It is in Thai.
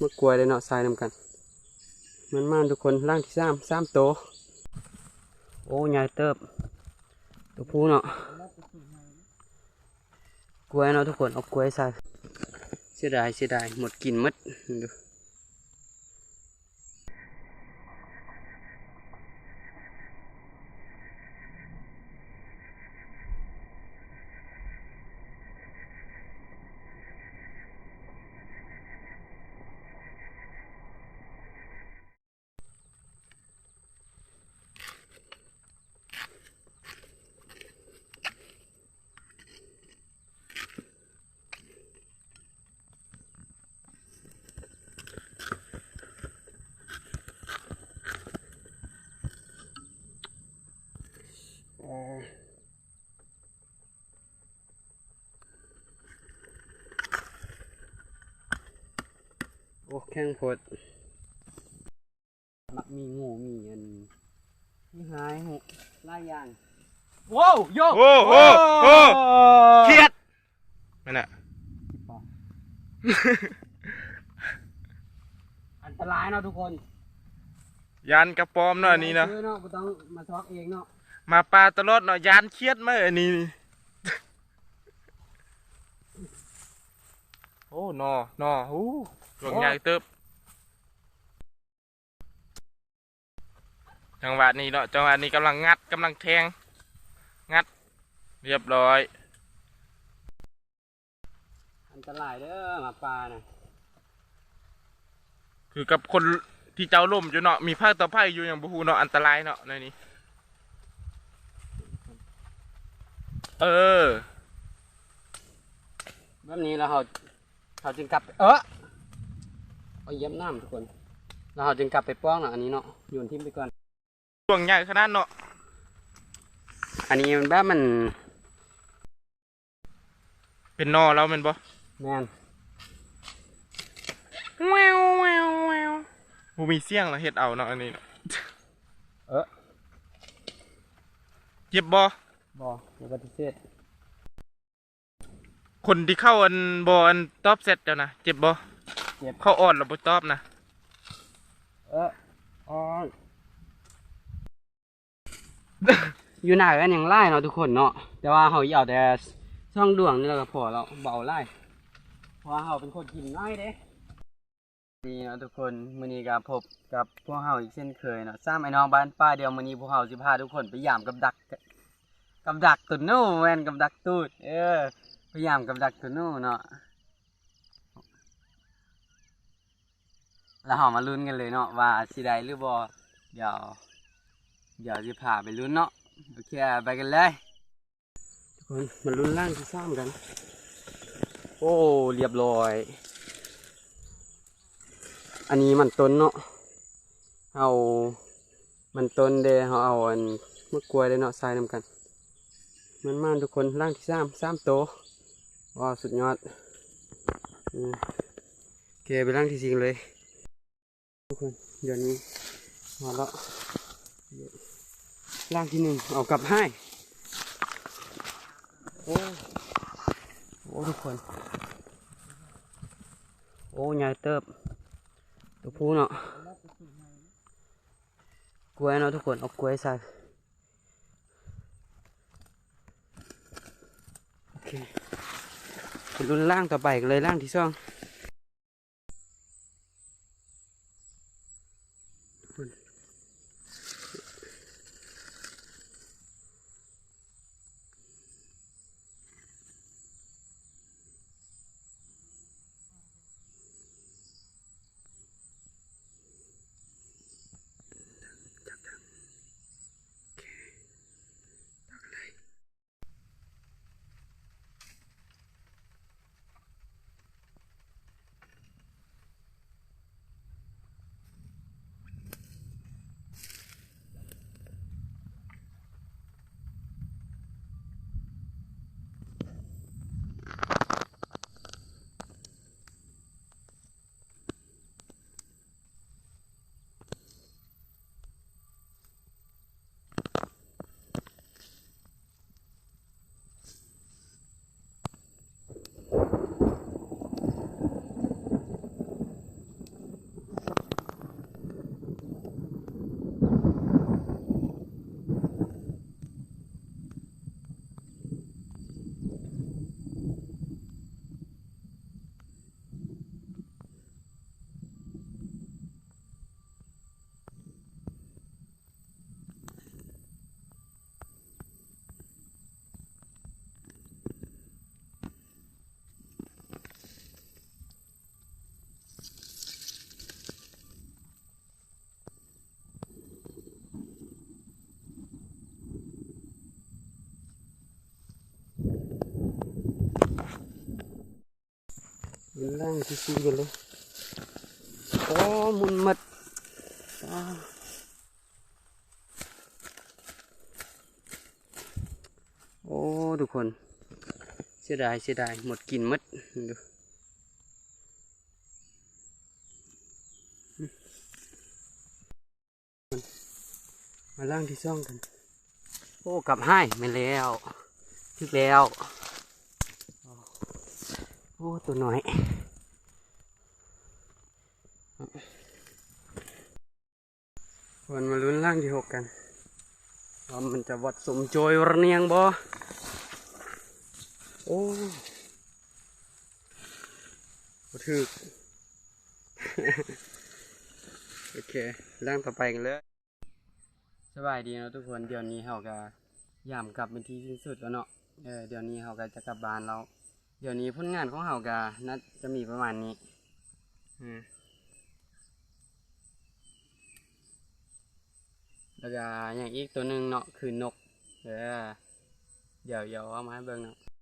มะกล้วยเลยเนาะทรายนำกัน มันมาทุกคนร่างที่สามสามโต โอ้ใหญ่เติบตัวผู้เนาะกล้วยเนาะทุกคนเอากล้วยใส่เสียดายเสียดายหมดกินหมดดู โอ้แข้งโพดมักมีงูมีอันมีหายหูหลายอย่างว้าวโยโอ้โอ้โอ้เครียดนั่นแหละอันตรายเนาะทุกคน ยันกระปอมเนาะอันนี้เนาะซื้อเนาะบ่ต้องมาซอกเองเนาะ มาปลาตลอดเนาะยันเครียดมาอันนี้โอ้นอนอหูหลวงใหญ่เติบจังหวะนี้เนาะจังหวะนี้กำลังงัดกำลังแทง งัด เรียบร้อย อันตรายเด้อหมาปลาน่ะคือกับคนที่เจ้าล่มอยู่เนาะมีภาคต่อภาคอยู่อย่างบูฮูเนาะอันตรายเนาะในนี้ เออ แบบนี้แล้วเราเราจึงกลับไปเออเอาเยี่ยมน้ำทุกคน แล้วเราจึงกลับไปป้องเนาะอันนี้เนาะโยนทิ้งไปก่อนหลวงใหญ่ขนาดเนาะอันนี้มันแบบมันเป็นนอแล้วแมันบ่แมนแววแววแววบูมีเสียงแล้วเฮ็ดเอาเนาะอันนี้เนาะเออ เจ็บบ่ บออย่าปฏิเสธคนที่เข้าอันบ่อันตอบเสร็จแล้วนะเจ็บบ่เจ็บเข้าอ่อนแล้วบ่ตอบนะเอออ๋ออยู่หน้ากันอย่างไล่เนาะทุกคนเนาะแต่ว่าเขาเอาแต่ช่องดวงนี่เราก็พอแล้วเบาไล่เพราะว่าเขาเป็นคนกินง่ายเด้นี่เนาะทุกคนมื้อนี้ก็พบกับพวกเฮาอีกเช่นเคยเนาะซ้ำไอ้น้องบ้านป้าเดียวมื้อนี้พวกเฮาสิพาทุกคนไปยามกับดัก กับดักตุนนู่แม่นกับดักตูด เออ พยายามกับดักตุนนู่เนาะแล้วเฮามาลุ้นกันเลยเนาะว่าสิได้หรือบ่เดี๋ยว เดี๋ยวจะพาไปลุ้นเนาะโอเคไปกันเลยทุกคนมาลุ้นล่างที่ซ้ำกัน โอ้เรียบร้อย อันนี้มันต้นเนาะเอา มันต้นเดเขาเอาอันมะกล้วยเลยเนาะใส่นำกัน มันมาทุกคนล่างที่ซ้ำซ้ำโตว้าวสุดยอดอืมโอเคไปล่างที่สี่เลย ทุกคนเดี๋ยวนี้มาแล้วล่างที่หนึ่งเอากลับให้โอ้โอ้ทุกคน โอ้ใหญ่เติบตัวผู้เนาะกล้วยเนาะทุกคนเอากล้วยใส่ โอ เคไปรุ่นล่างต่อไปกันเลยล่างที่สอง ล่างที่ซีกันเลยโอ้มุนหมดโอ้ทุกคนเสียดายเสียดายหมดกินหมดดูมาล่างที่ซ่องกัน โอ้กลับให้ไม่แล้วทึกแล้ว โอ้ตัวน้อยวันมาลุ้นล่างที่หกกันว่ามันจะวัดสมโจยระเนียงบ่โอ้บ่ถึก โอเคล่างต่อไปกันเลยสบายดีนะทุกคน เดี๋ยวนี้เฮาก็ยามกลับเป็นที่สิ้นสุดแล้วเนาะ เออ เดี๋ยวนี้เฮาก็จะกลับบ้านแล้ว เดี๋ยวนี้ผลงานของเฮาก็น่าจะมีประมาณนี้อืมแล้วก็อย่างอีกตัวหนึ่งเนาะคือนกเออเดี๋ยวเดี๋ยวเอามาให้เบิ่งเนาะ